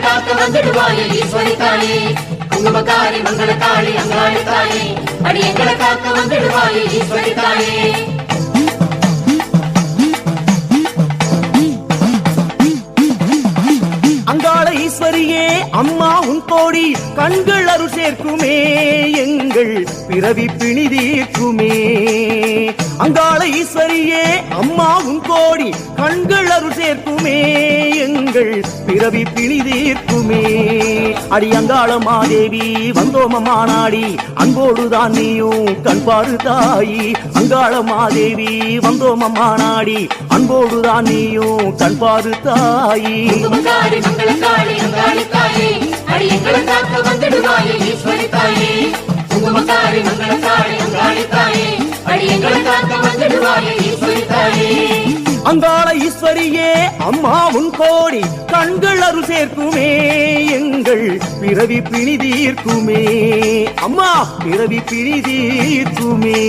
காக்க வந்துடுவாயே ஈஸ்வரி தாயே. குங்குமக்காரி மங்களக்காளி அங்காளி தாயே அடி எங்களை காக்க வந்துடுவாயே ஈஸ்வரி தாயே. ஈஸ்வரியே அம்மா உன் கோடி கண்கள் அருள் சேர்க்குமே எங்கள் பிறவி பிணி தீர்க்குமே. அங்காள ஈஸ்வரியே அம்மா உன் கோடி கண்கள் அருள் சேர்க்குமே. எங்கள் பிறவி பிணி தீர்க்குமே. அடி அங்காள மாதேவி வந்தோமம்மா நாடி அன்போடுதான் நீயும் கண் பாரு தாயி. அங்காள மாதேவி வந்தோமம்மா நாடி அன்போடுதான் நீயும் கண் பாரு தாயி அங்காளி ஈஸ்வரி அம்மா உன் கோடி கண்கள் அரு சேர்க்குமே எங்கள் பிறவி பிணி தீர்க்குமே. அம்மா பிறவி பிணி தீர்க்குமே.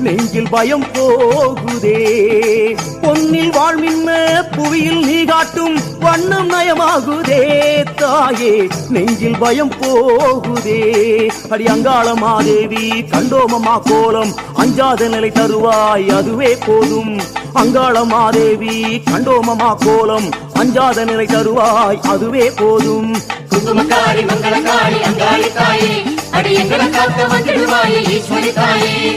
நெஞ்சில் பயம் போகுதே. பொன்னில் வாழ்மின்ன புவியில் நீ காட்டும் வண்ணம் நயமாகுதே தாயே. நெஞ்சில் பயம் போகுதே. அடி அங்காள மாதேவி கண்டோமம்மா கோலம் அஞ்சாத நிலை தருவாய் அதுவே போதும். அங்காள மாதேவி கண்டோமம்மா கோலம் அஞ்சாத நிலை தருவாய் அதுவே போதும். குங்குமக்காரி மங்களக்காரி அங்காளி தாயே அடி எங்களை காக்க வந்துடுவாயே ஈஸ்வரி தாயே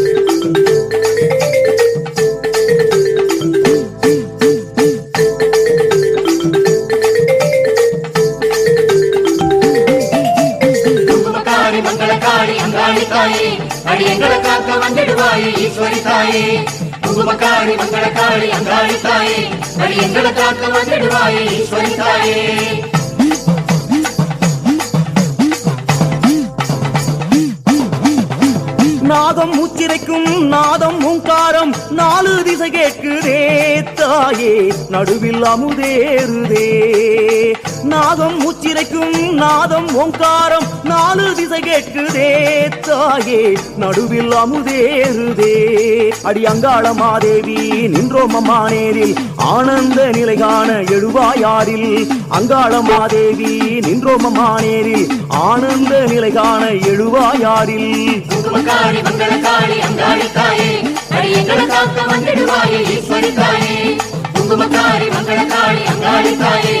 மங்கள காளி அங்காளி தாயே. அடி எங்களை காக்க வந்துடுவாயே ஈஸ்வரி தாயே. குங்குமக்காளி மங்கள காளி அங்காளி தாயே. அடி எங்களை காக்க வந்துடுவாயே ஈஸ்வரி தாயே. நாதம் உச்சிரைக்கும் நாதம் ஓங்காரம் நாலு திசை கேட்குதே தாயே. நடுவில் அமுதேறுதே. நாதம் மூச்சிரைக்கும் நாதம் ஓங்காரம் நாலு திசை கேட்குதே தாயே நடுவில் அமுதேறுதே. அடி அங்காள மாதேவி நின்றோம் அம்மா நேரில். ஆனந்த நிலை காண எழுவாயாரில். அங்காள மாதேவி நின்றோம் அம்மா நேரில். ஆனந்த நிலை காண எழுவாயாரில் குங்குமக்காரி மங்களக்காளி அங்காளி தாயே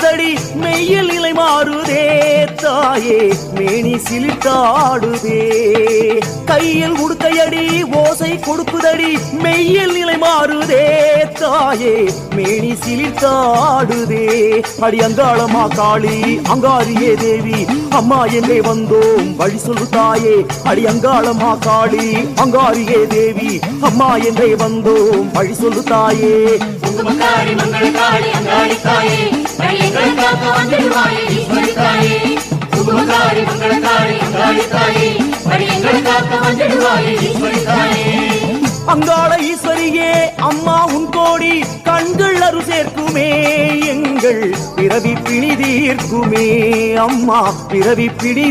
மாறுதடி மெய்யில் இலை மாறுதே தாயே மேனி சிலிட்டாடுதே கையில் உடுக்கையடி ஓசை கொடுக்குதடி மெய்யில் நிலை மாறுதே தாயே மேனி சிலிட்டாடுதே அடி அங்காளமா காளி அங்காரியே தேவி அம்மா எங்கே வந்தோம்? வழி சொல்லு தாயே அடி அங்காளமா காளி அங்காரியே தேவி அம்மா எங்கே வந்தோம்? வழி சொல்லு தாயே. குங்குமக்காரி மங்களக்காளி அங்காளி தாயே அடி காக்க வந்துடுவாயே ஈஸ்வரி தாயே குங்குமக்காரி மங்களக்காளி அங்காளி தாயே அடி காக்க வந்துடுவாயே ஈஸ்வரி தாயே அங்காள ஈஸ்வரியே அம்மா உன் கோடி கண்கள் அரு சேர்க்குமே எங்கள் பிறவி பிணி தீர்க்குமே அம்மா பிறவி பிணி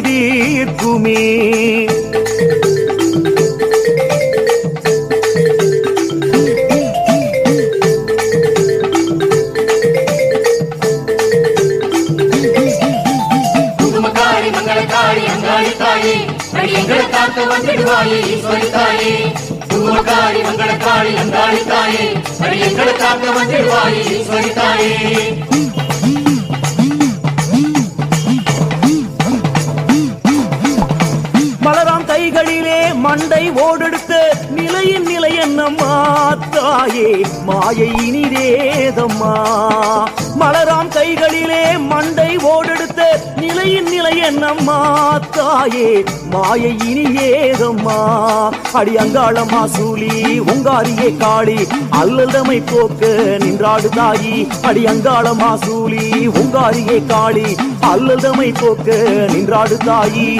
எங்களை காக்க ஈஸ்வரி தாயே குங்குமக்காரி மங்களக்காரி அங்காளி தாயே அடி காக்க வந்துடுவாயே ஈஸ்வரி தாயே மலராம் கைகளிலே மண்டை ஓடெடுத்த நிலையின் நிலை என்னம்மா தாயே மாயை இனிதேதம்மா. மலராம் கைகளிலே மண்டை ஓடு நிலையின் நிலை என்னம்மா தாயே? மாயை இனியேதம்மா அடி அங்காளம்மா சூலி உங்காரியே காளி. அல்லதமை போக்க நின்றாடு தாயி. அடி அங்காளம்மா சூலி உங்காரியே காளி. அல்லதமை போக்க நின்றாடு தாயி.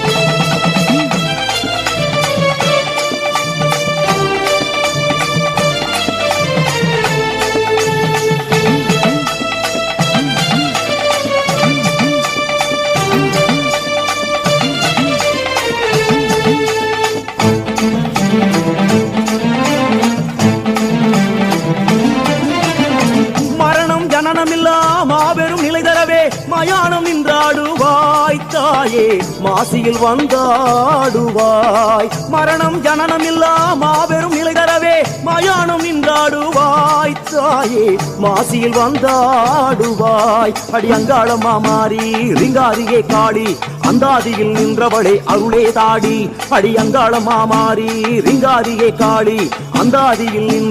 மரணமில்லா மாபெரும் நிலை தரவே மயானம் நின்றாடுவாய் தாயே. மாசியில் வந்தாடுவாய். மரணம் ஜனனமில்லா மாபெரும் நிலை தரவே மயானம் நின்றாடுவாய் தாயே. மாசியில் வந்தாடுவாய். அடி அங்காளம்மா மாறி ரிங்காரியே காளி அந்தாதியில் நின்றவளே அருளே தாடி. அடி அங்காளம்மா மாறி ரிங்காரியே காளி அந்தாதியில் நின்ற